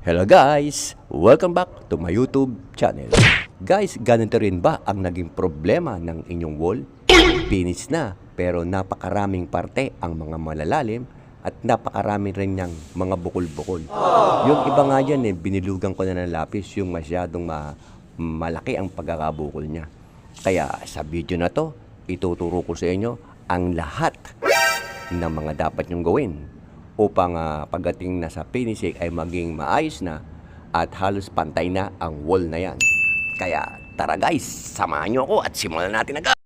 Hello guys! Welcome back to my YouTube channel. Guys, ganito rin ba ang naging problema ng inyong wall? Finish na, pero napakaraming parte ang mga malalalim at napakarami rin niyang mga bukol-bukol. Yung iba nga dyan, eh, binilugan ko na ng lapis yung masyadong ma- malaki ang pagkakabukol niya. Kaya sa video na to, ituturo ko sa inyo ang lahat ng mga dapat nyong gawin upang ah, pagdating na sa finishing ay maging maayos na at halos pantay na ang wall na yan. Kaya tara guys, samahan nyo ako at simulan natin agad.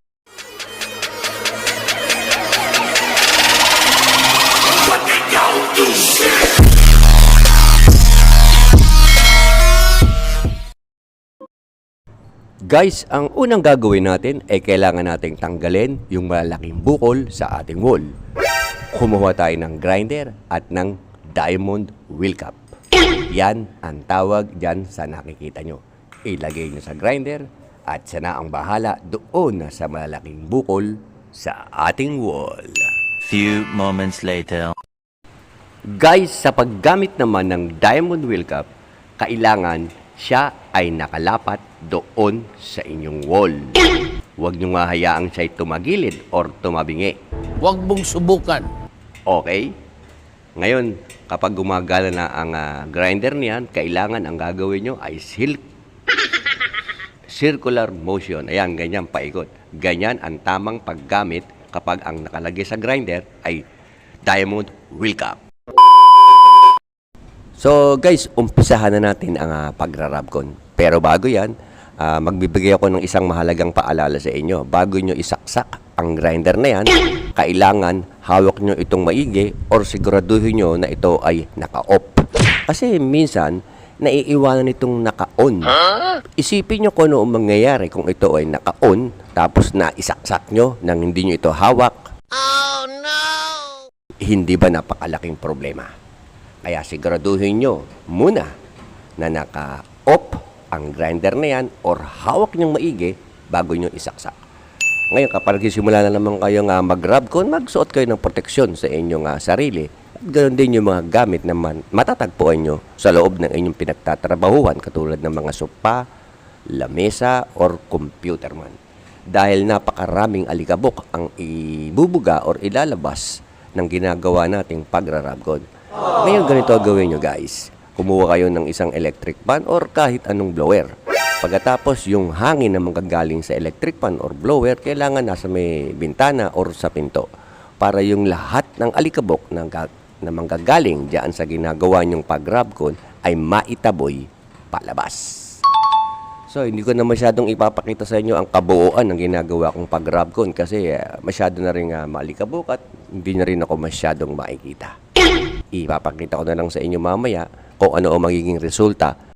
Guys, ang unang gagawin natin ay kailangan nating tanggalin yung malalaking bukol sa ating wall. Kumuha tayo ng grinder at ng diamond wheel cup. Yan ang tawag dyan sa nakikita nyo. Ilagay nyo sa grinder at siya na ang bahala doon sa malalaking bukol sa ating wall. Few moments later. Guys, sa paggamit naman ng diamond wheel cup, kailangan siya ay nakalapat doon sa inyong wall. Huwag nyo nga hayaang siya'y tumagilid or tumabingi. Huwag mong subukan. Okay? Ngayon, kapag gumagala na ang ah, grinder niyan, kailangan ang gagawin nyo ay sil- circular motion. Ayan, ganyan paikot. Ganyan ang tamang paggamit kapag ang nakalagay sa grinder ay diamond wheel cup. So guys, umpisahan na natin ang uh, pagrarabcon. Pero bago yan, ah, magbibigay ako ng isang mahalagang paalala sa inyo. Bago nyo isaksak ang grinder na yan, kailangan hawak nyo itong maigi or siguraduhin nyo na ito ay naka-off. Kasi minsan, naiiwanan itong naka-on. Isipin nyo kung ano ang mangyayari kung ito ay naka-on, tapos na isaksak nyo nang hindi nyo ito hawak. Hindi ba napakalaking problema? Kaya siguraduhin nyo muna na naka-off ang grinder na yan or hawak nyong maigi bago nyo isaksak. Ngayon, kapag simula na naman kayo nga mag-grab con, magsuot kayo ng proteksyon sa inyong ah, sarili. At ganoon din yung mga gamit na man, matatagpuan nyo sa loob ng inyong pinagtatrabahuhan katulad ng mga sopa, lamesa, or computer man. Dahil napakaraming alikabok ang ibubuga or ilalabas ng ginagawa nating pagrarabgon. Ngayon ganito gawin nyo guys. Kumuha kayo ng isang electric fan or kahit anong blower. Pagkatapos yung hangin na manggagaling sa electric fan or blower, kailangan nasa may bintana or sa pinto. Para yung lahat ng alikabok na, na manggagaling diyan sa ginagawa nyong pagrabgon ay maitaboy palabas. So, hindi ko na masyadong ipapakita sa inyo ang kabuuan ng ginagawa kong pag-Rabcon kasi eh, masyado na rin uh, malikabok at hindi na rin ako masyadong makikita. Ipapakita ko na lang sa inyo mamaya kung ano ang magiging resulta.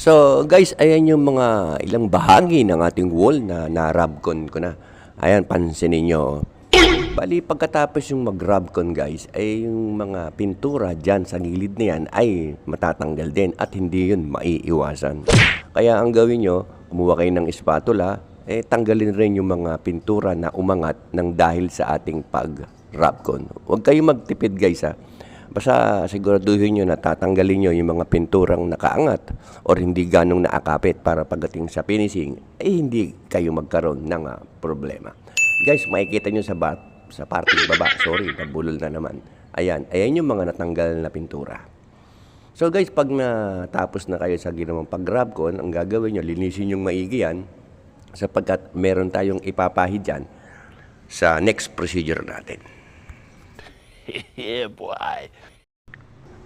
So, guys, ayan yung mga ilang bahagi ng ating wall na na-Rabcon ko na. Ayan, pansinin nyo. Bali, pagkatapos yung mag-Rabcon, guys, ay yung mga pintura dyan sa gilid na yan ay matatanggal din at hindi yun maiiwasan. Kaya ang gawin nyo, kumuha kayo ng spatula, eh tanggalin rin yung mga pintura na umangat ng dahil sa ating pag-Rabcon. Huwag kayong magtipid, guys, ha. Basta siguraduhin nyo na tatanggalin nyo yung mga pinturang nakaangat or hindi ganong naakapit para pagdating sa finishing, eh hindi kayo magkaroon ng ah, problema. Guys, makikita nyo sa, bat, sa parting baba, sorry, nabulol na naman. Ayan, ayan yung mga natanggal na pintura. So guys, pag natapos na kayo sa ginawang pag-grab ko, ang gagawin nyo, linisin yung maigi yan sapagkat meron tayong ipapahid dyan sa next procedure natin. Yeah, boy.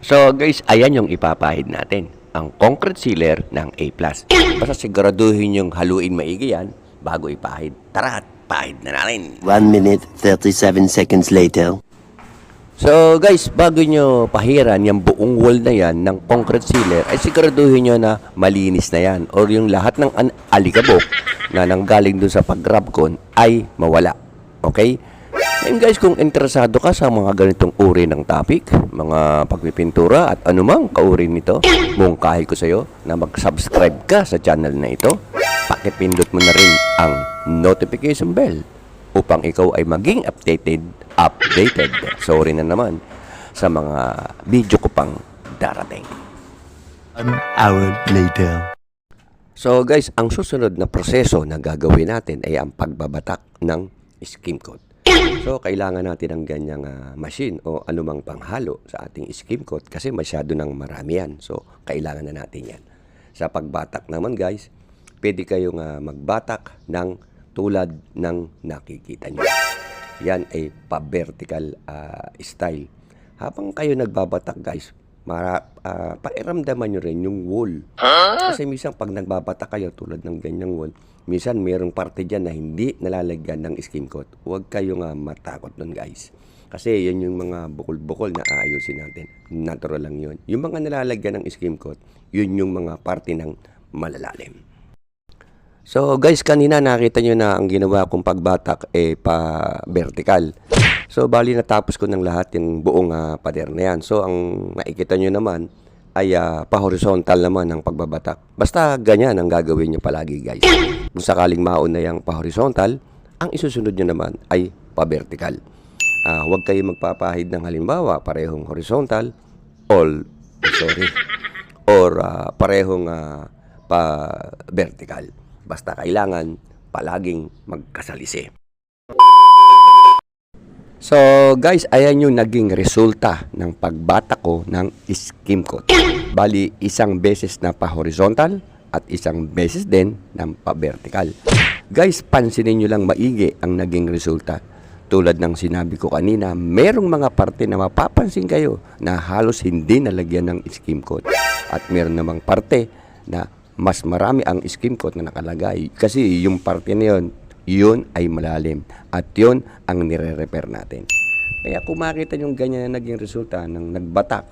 So guys, ayan yung ipapahid natin. Ang concrete sealer ng A+. Basta siguraduhin yung haluin maigi yan bago ipahid. Tara, at pahid na natin. 1 minute 37 seconds later. So guys, bago nyo pahiran yung buong wall na yan ng concrete sealer, ay siguraduhin nyo na malinis na yan or yung lahat ng alikabok na nanggaling dun sa pag-grabcon ay mawala. Okay? Ngayon guys, kung interesado ka sa mga ganitong uri ng topic, mga pagpipintura at anumang kauri nito, mungkahi ko sa'yo na mag-subscribe ka sa channel na ito. Pakipindot mo na rin ang notification bell upang ikaw ay maging updated, updated, sorry na naman, sa mga video ko pang darating. An hour later. So guys, ang susunod na proseso na gagawin natin ay ang pagbabatak ng skim coat. So kailangan natin ng ganyang ah, machine o anumang panghalo sa ating skim coat kasi masyado nang marami yan. So kailangan na natin yan. Sa pagbatak naman guys, pwede kayong ah, magbatak ng tulad ng nakikita nyo. Yan ay pa-vertical ah, style. Habang kayo nagbabatak guys, mara, ah, pairamdaman nyo rin yung wool. Kasi minsan pag nagbabata kayo tulad ng ganyang wall, minsan mayroong parte dyan na hindi nalalagyan ng skim coat. Huwag kayong uh, matakot nun guys. Kasi yan yung mga bukol-bukol na aayusin natin. Natural lang yun. Yung mga nalalagyan ng skim coat, yun yung mga parte ng malalalim. So guys, kanina nakita nyo na ang ginawa kong pagbatak eh pa vertical. So bali natapos ko ng lahat yung buong ah, pader na yan. So ang nakikita nyo naman ay ah, pa horizontal naman ang pagbabatak. Basta ganyan ang gagawin nyo palagi guys. Kung sakaling mauna yung pa horizontal, ang isusunod nyo naman ay pa vertical. Ah, huwag kayo magpapahid ng halimbawa parehong horizontal all sorry or ah, parehong ah, pa vertical. Basta kailangan palaging magkasalisi. So guys, ayan yung naging resulta ng pagbata ko ng skim coat. Bali, isang beses na pa horizontal at isang beses din ng pa vertical. Guys, pansinin nyo lang maigi ang naging resulta. Tulad ng sinabi ko kanina, merong mga parte na mapapansin kayo na halos hindi nalagyan ng skim coat. At meron namang parte na mas marami ang skim coat na nakalagay. Kasi yung parte na yun, yun ay malalim. At yun ang nire-repair natin. Kaya kung makita yung ganyan na naging resulta ng nagbatak,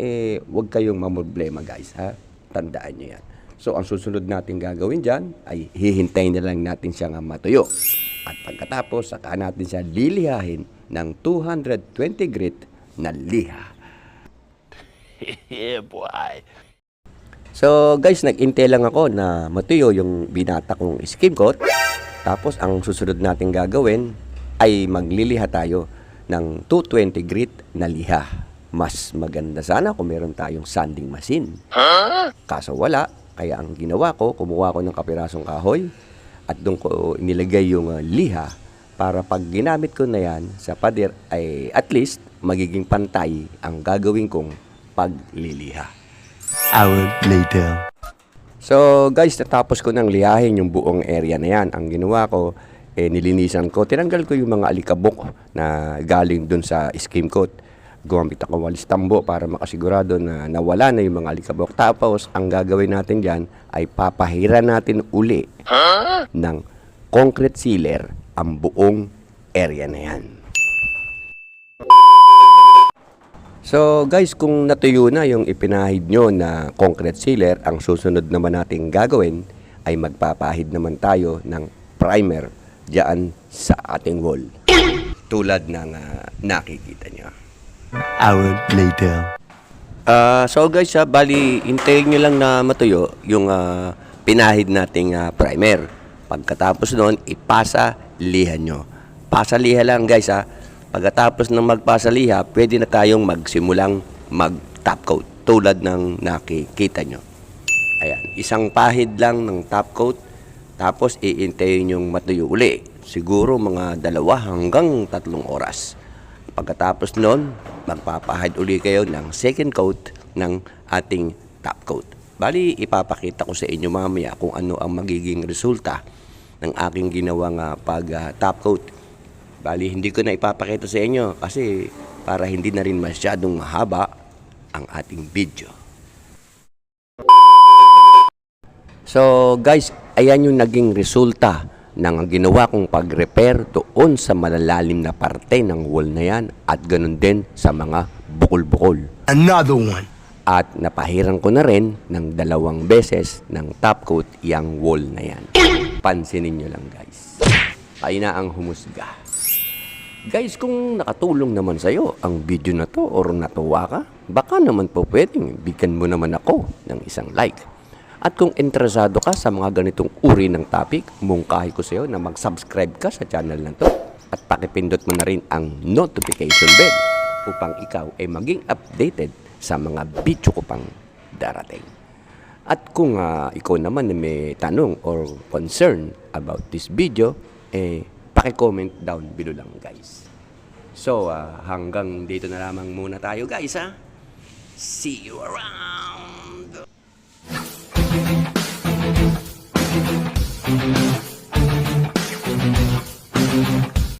eh, huwag kayong mamroblema guys, ha? Tandaan nyo yan. So, ang susunod natin gagawin dyan ay hihintayin na lang natin siyang matuyo. At pagkatapos, saka natin siya lilihahin ng 220 grit na liha. yeah, boy. So guys, nag-intay lang ako na matuyo yung binata kong skim coat. Tapos ang susunod natin gagawin ay magliliha tayo ng 220 grit na liha. Mas maganda sana kung meron tayong sanding machine. Kaso wala, kaya ang ginawa ko, kumuha ko ng kapirasong kahoy at doon ko nilagay yung uh, liha para pag ginamit ko na yan sa pader ay at least magiging pantay ang gagawin kong pagliliha. Hour later. So guys, natapos ko ng liyahin yung buong area na yan. Ang ginawa ko, eh, nilinisan ko. Tinanggal ko yung mga alikabok na galing dun sa skim coat. Gumamit ako walis tambo para makasigurado na nawala na yung mga alikabok. Tapos, ang gagawin natin dyan ay papahira natin uli ng concrete sealer ang buong area na yan. So guys, kung natuyo na yung ipinahid nyo na concrete sealer, ang susunod naman natin gagawin ay magpapahid naman tayo ng primer diyan sa ating wall. Tulad ng ah, nakikita nyo. Hour later. Ah, so guys, ah, bali, hintayin nyo lang na matuyo yung ah, pinahid nating ah, primer. Pagkatapos noon, ipasa liha nyo. Pasa liha lang guys ha. Pagkatapos ng magpasa liha, pwede na tayong magsimulang mag-top coat tulad ng nakikita nyo. Ayan, isang pahid lang ng top coat, tapos iintayin yung matuyo uli. Siguro mga dalawa hanggang tatlong oras. Pagkatapos nun, magpapahid uli kayo ng second coat ng ating top coat. Bali, ipapakita ko sa inyo mamaya kung ano ang magiging resulta ng aking ginawang ah, pag ah, coat. Bali, hindi ko na ipapakita sa inyo kasi para hindi na rin masyadong mahaba ang ating video. So guys, ayan yung naging resulta ng ginawa kong pag-repair doon sa malalalim na parte ng wall na yan at ganun din sa mga bukol-bukol. Another one. At napahiran ko na rin ng dalawang beses ng top coat yung wall na yan. Pansinin nyo lang guys. Kayo na ang humusga. Guys, kung nakatulong naman sa'yo ang video na to or natuwa ka, baka naman po pwedeng bigyan mo naman ako ng isang like. At kung interesado ka sa mga ganitong uri ng topic, mungkahi ko sa'yo na mag-subscribe ka sa channel na to at pakipindot mo na rin ang notification bell upang ikaw ay maging updated sa mga video ko pang darating. At kung ah, ikaw naman na may tanong or concern about this video, eh, Paki-comment down below lang guys. So uh, hanggang dito na lamang muna tayo guys ha. See you around!